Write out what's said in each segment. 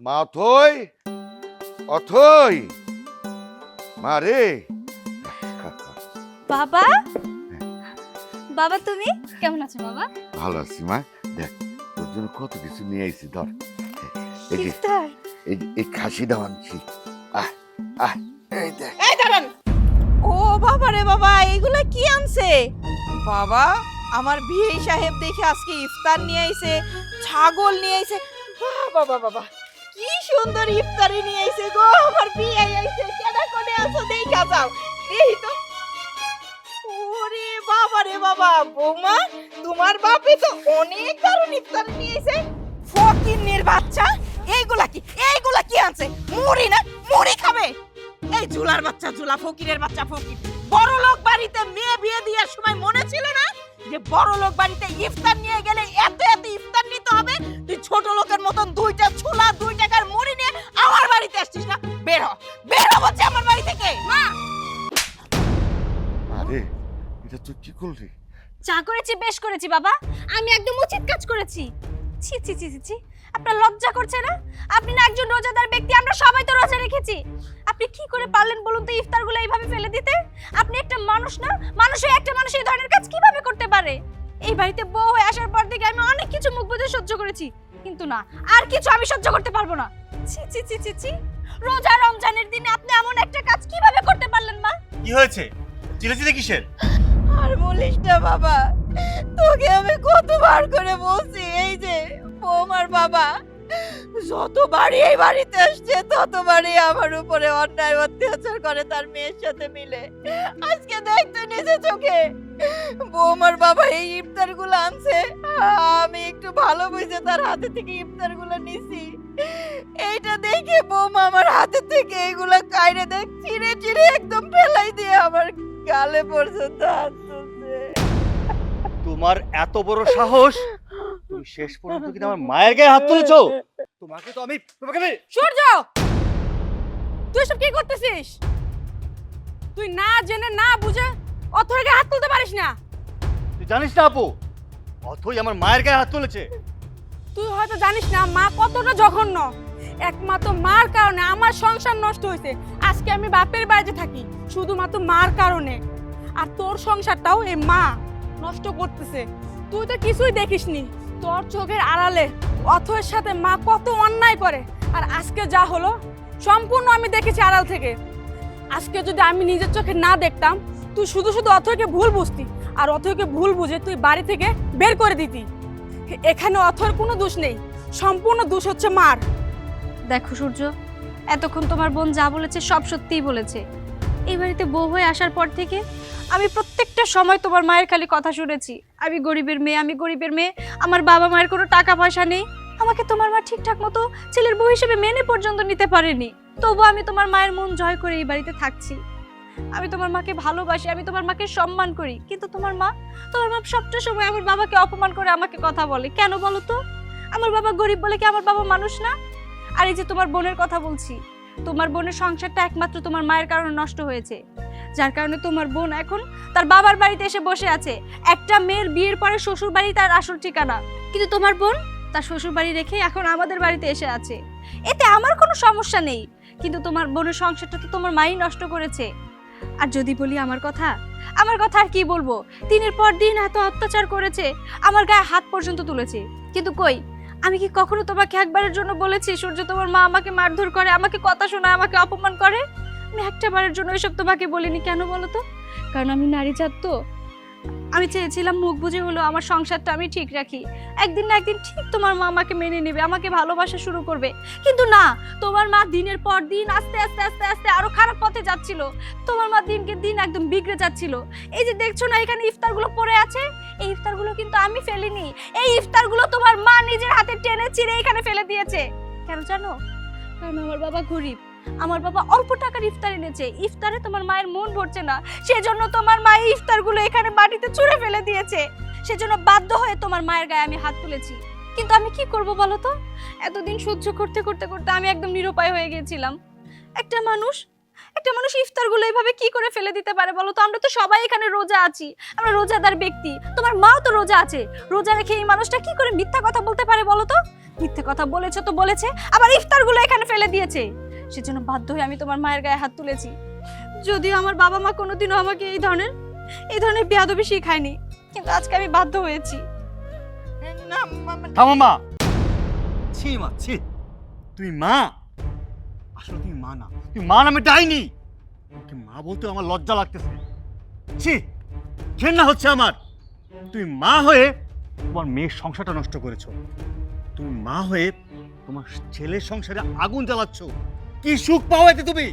মা অথই অথই মা রে বাবা? বাবা তুমি? কেমন আছো বাবা? ভালো আছি মা। দেখ তোর জন্য কত কিছু নিয়ে আইছি ধর। এই যে ইফতার এই এই খাসিটা আনছি। আহ আহ এই দেখ। এই দাঁড়ান। ও বাবা রে বাবা এগুলা কি আনছে? বাবা আমার বিয়ে সাহেব দেখে আজকে ইফতার নিয়ে আইছে ছাগল নিয়ে আইছে। বাবা বাবা। কি সুন্দর ইফতারি নিয়ে আইছে গো, আমার বিয়ে আইছে, কেডা কোনে আছো দেখা যাও। এই তো। ওরে বাবা রে বাবা, বৌমা, তোমার বাপে তো অনেক দারুণ ইফতার নিয়ে আইছে। ফকিন্নির বাচ্চা, এইগুলা কি? এইগুলা কি আনছে? মুড়ি না? মুড়ি খাবে? এই জুলার বাচ্চা জুলা ফকিরের বাচ্চা, ফকির। বড় লোক বাড়িতে মেয়ে বিয়ে দেওয়ার সময় মনে ছিল না যে বড় লোক বাড়িতে ইফতার নিয়ে গেলে এত করলি যা করেছি বেশ করেছি বাবা। আমি একদম উচিত কাজ করেছি। ছি ছি ছি ছি, ছি। আপনার লজ্জা করছে না? আপনি না একজন রোজাদার ব্যক্তি আমরা সবাই তো রোজা রেখেছি। আপনি কি করে পারলেন বলুন তো ইফতারগুলো এইভাবে ফেলে দিতে? আপনি একটা মানুষ না? মানুষ হয়ে একটা মানুষ এই ধরনের কাজ কীভাবে করতে পারে? এই বাড়িতে বউ হয়ে আসার পর থেকে আমি অনেক কিছু মুখ বুঝে সহ্য করেছি। কিন্তু না আর কিছু আমি সহ্য করতে পারব না। ছি ছি ছি ছি ছি। রোজা রমজানের দিনে আপনি এমন একটা কাজ কীভাবে করতে পারলেন মা? কি হয়েছে? চিলে চিলে কিসের? আর বলিস না বাবা, তোকে আমি কতবার করে বলছি, এই যে বৌমার বাবা, যতবারই এই বাড়িতে আসছে, ততবারই আমার উপরে অন্যায় অত্যাচার করে তার মেয়ের সাথে মিলে। আজকে দেখতে নিজে চোখে, বৌমার বাবা এই ইফতারগুলো আনছে, আমি একটু ভালো বুঝে তার হাতে থেকে ইফতারগুলো নিছি। এইটা দেখে বৌমা আমার হাতে থেকে এইগুলো কাইরে দেখ, চিড়ে চিড়ে একদম ফেলাই দিয়ে আমার গালে পর্যন্ত হাত তুলছে তোমার এত বড় সাহস? তুমি শেষ পর্যন্ত কিন্তু আমার মায়ের গায়ে হাত তুলেছো? তোমাকে তো আমি তোমাকে আমি সূর্য! তুই সব কি করতেছিস? তুই না জেনে না বুঝে অথরিকে হাত তুলতে পারিস না। তুই জানিস না আপু অথই আমার মায়ের গায়ে হাত তুলেছে। তুই হয়তো জানিস না মা কতটা জঘন্য। একমাত্র মার কারণে আমার সংসার নষ্ট হয়েছে। আজকে আমি বাপের বাড়িতে থাকি, শুধুমাত্র মার কারণে। আর তোর সংসারটাও এই মা নষ্ট করতেছে। তুই তো কিছুই দেখিসনি। তোর চোখের আড়ালে অথয়ের সাথে মা কত অন্যায় করে। আর আজকে যা হলো, সম্পূর্ণ আমি দেখেছি আড়াল থেকে। আজকে যদি আমি নিজের চোখে না দেখতাম, তুই শুধু শুধু অথয়কে ভুল বুঝতি। আর অথয়কে ভুল বুঝে তুই বাড়ি থেকে বের করে দিতি। এখানে অথর কোনো দোষ নেই। সম্পূর্ণ দোষ হচ্ছে মার। দেখো সূর্য, এতক্ষণ তোমার বোন যা বলেছে সব সত্যিই বলেছে। এই বাড়িতে বউ হয়ে আসার পর থেকে আমি প্রত্যেকটা সময় তোমার মায়ের খালি কথা শুনেছি। আমি গরিবের মেয়ে, আমি গরিবের মেয়ে, আমার বাবা মায়ের কোনো টাকা পয়সা নেই। আমাকে তোমার মা ঠিকঠাক মতো ছেলের বউ হিসেবে মেনে পর্যন্ত নিতে পারেনি। তবু আমি তোমার মায়ের মন জয় করে এই বাড়িতে থাকছি। আমি তোমার মাকে ভালোবাসি, আমি তোমার মাকে সম্মান করি। কিন্তু তোমার মা তোমার মা সবটা সময় আমার বাবাকে অপমান করে আমাকে কথা বলে। কেন বলো তো? আমার বাবা গরিব বলে কি আমার বাবা মানুষ না? আর এই যে তোমার বোনের কথা বলছি, তোমার বোনের সংসারটা একমাত্র তোমার মায়ের কারণে নষ্ট হয়েছে। যার কারণে তোমার বোন এখন তার বাবার বাড়িতে এসে বসে আছে। একটা মেয়ের বিয়ের পরে শ্বশুর বাড়ি তার আসল ঠিকানা। কিন্তু তোমার বোন তার শ্বশুর বাড়ি রেখে এখন আমাদের বাড়িতে এসে আছে। এতে আমার কোনো সমস্যা নেই। কিন্তু তোমার বোনের সংসারটা তো তোমার মাই নষ্ট করেছে। আর যদি বলি আমার কথা আমার কথা আর কি বলব? দিনের পর দিন এত অত্যাচার করেছে, আমার গায়ে হাত পর্যন্ত তুলেছে। কিন্তু কই? আমি কি কখনো তোমাকে একবারের জন্য বলেছি, সূর্য তোমার মা আমাকে মারধর করে, আমাকে কথা শোনায়, আমাকে অপমান করে? আমি একটা বারের জন্য এসব তোমাকে বলিনি কেন বলো তো? কারণ আমি নারী জাত তো। আমি চেয়েছিলাম মুখ বুঝে হলো আমার সংসারটা আমি ঠিক রাখি। একদিন না একদিন ঠিক তোমার মা আমাকে মেনে নেবে, আমাকে ভালোবাসা শুরু করবে। কিন্তু না, তোমার মা দিনের পর দিন আস্তে আস্তে আস্তে আস্তে আরও খারাপ পথে যাচ্ছিল। তোমার মা দিনকে দিন একদম বিগড়ে যাচ্ছিল। এই যে দেখছ না, এখানে ইফতারগুলো পড়ে আছে? এই ইফতারগুলো কিন্তু আমি ফেলিনি। এই ইফতারগুলো তোমার মা নিজের হাতে টেনে ছিঁড়ে এখানে ফেলে দিয়েছে। কেন জানো? কারণ আমার বাবা গরিব। আমার বাবা অল্প টাকার ইফতার এনেছে। ইফতারে তোমার মায়ের মন ভরছে না। সেজন্য তোমার মা ইফতারগুলো এখানে মাটিতে ছুঁড়ে ফেলে দিয়েছে। সেজন্য বাধ্য হয়ে তোমার মায়ের গায়ে আমি হাত তুলেছি। কিন্তু আমি কি করব বলো তো? এতদিন সহ্য করতে করতে করতে আমি একদম নিরুপায় হয়ে গিয়েছিলাম। একটা মানুষ একটা মানুষ ইফতারগুলো এইভাবে কি করে ফেলে দিতে পারে বলো তো? আমরা তো সবাই এখানে রোজা আছি। আমরা রোজাদার ব্যক্তি। তোমার মাও তো রোজা আছে। রোজা রেখে এই মানুষটা কি করে মিথ্যা কথা বলতে পারে বলো তো? মিথ্যা কথা বলেছে তো বলেছে, আবার ইফতারগুলো এখানে ফেলে দিয়েছে। সেজন্য বাধ্য হয়ে আমি তোমার মায়ের গায়ে হাত তুলেছি। যদিও আমার বাবা মা কোনোদিনও আমাকে এই ধরনের এই ধরনের বেয়াদবি শিখায়নি কিন্তু আজকে আমি বাধ্য হয়েছি। থামো মা। ছি মা ছি। তুই মা? আসলে তুই মা না। তুই মা নামে ডাইনি? তোকে মা বলতে আমার লজ্জা লাগতেছে। ছি ঘেন্না হচ্ছে আমার। তুই মা হয়ে তোমার মেয়ের সংসারটা নষ্ট করেছ। তুমি মা হয়ে তোমার ছেলের সংসারে আগুন জ্বালাচ্ছ। কি সুখ পাও এতে তুমি?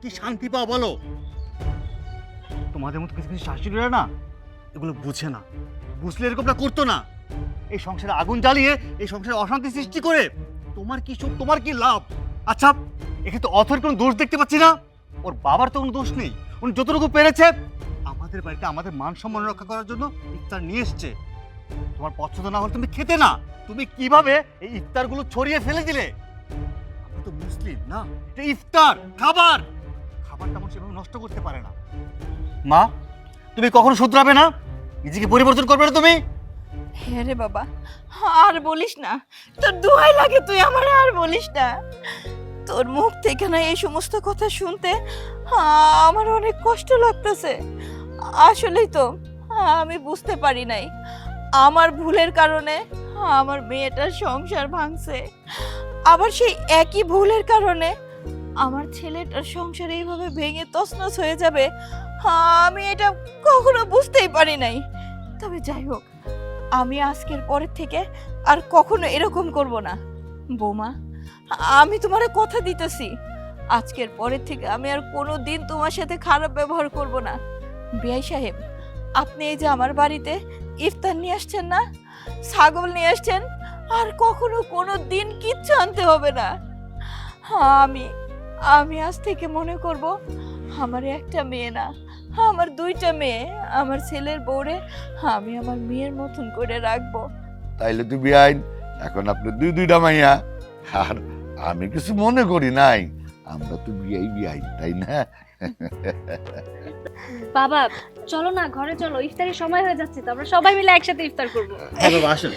কি শান্তি পাও বলো? তোমাদের মতো কিছু কিছু শাশুড়িরা না এগুলো বুঝে না। বুঝলে এরকমটা করতো না। এই সংসারে আগুন জ্বালিয়ে, এই সংসারে অশান্তি সৃষ্টি করে তোমার কি সুখ, তোমার কি লাভ? আচ্ছা এখানে তো অথর কোনো দোষ দেখতে পাচ্ছি না। ওর বাবার তো কোনো দোষ নেই। উনি যতটুকু পেরেছে, আমাদের বাড়িতে আমাদের মান সম্মান রক্ষা করার জন্য ইফতার নিয়ে এসছে। তোমার পছন্দ না হলে তুমি খেতে না। তুমি কীভাবে এই ইফতারগুলো ছড়িয়ে ফেলে দিলে? মুসলিম? না। ইফতার, খাবার। খাবারটা মানুষ এভাবে নষ্ট করতে পারে না। মা, তুমি কখনো শুধরাবে না? নিজেকে পরিবর্তন করবে না তুমি? হ্যাঁ রে বাবা, আর বলিস না। তোর দোহাই লাগে, তুই আমার আর বলিস না। তোর মুখ থেকে না এই সমস্ত কথা শুনতে আমার অনেক কষ্ট লাগতেছে। আসলেই তো, আমি বুঝতে পারি নাই। আমার ভুলের কারণে আমার মেয়েটার সংসার ভাঙছে। আবার সেই একই ভুলের কারণে আমার ছেলেটার সংসার এইভাবে ভেঙে তছনছ হয়ে যাবে, আমি এটা কখনো বুঝতেই পারি নাই। তবে যাই হোক, আমি আজকের পরের থেকে আর কখনো এরকম করব না। বৌমা, আমি তোমার কথা দিতেছি, আজকের পরের থেকে আমি আর কোনো দিন তোমার সাথে খারাপ ব্যবহার করব না। বিআই সাহেব, আপনি এই যে আমার বাড়িতে ইফতার নিয়ে আসছেন না, ছাগল নিয়ে আসছেন আর কখনো কোনো দিন কিচ্ছু আনতে হবে না। আমি আমি আজ থেকে মনে করব আমার একটা মেয়ে না আমার দুইটা মেয়ে আমার ছেলের বউরে আমি আমার মেয়ের মতন করে রাখব। তাইলে তো বিআইন এখন আপনি দুই দুইটা মাইয়া আর আমি কিছু মনে করি নাই আমরা তো বিয়াই বিআইন তাই না? বাবা চলো না ঘরে চলো ইফতারের সময় হয়ে যাচ্ছে তো আমরা সবাই মিলে একসাথে ইফতার করব। হ্যাঁ বাবা আসেন।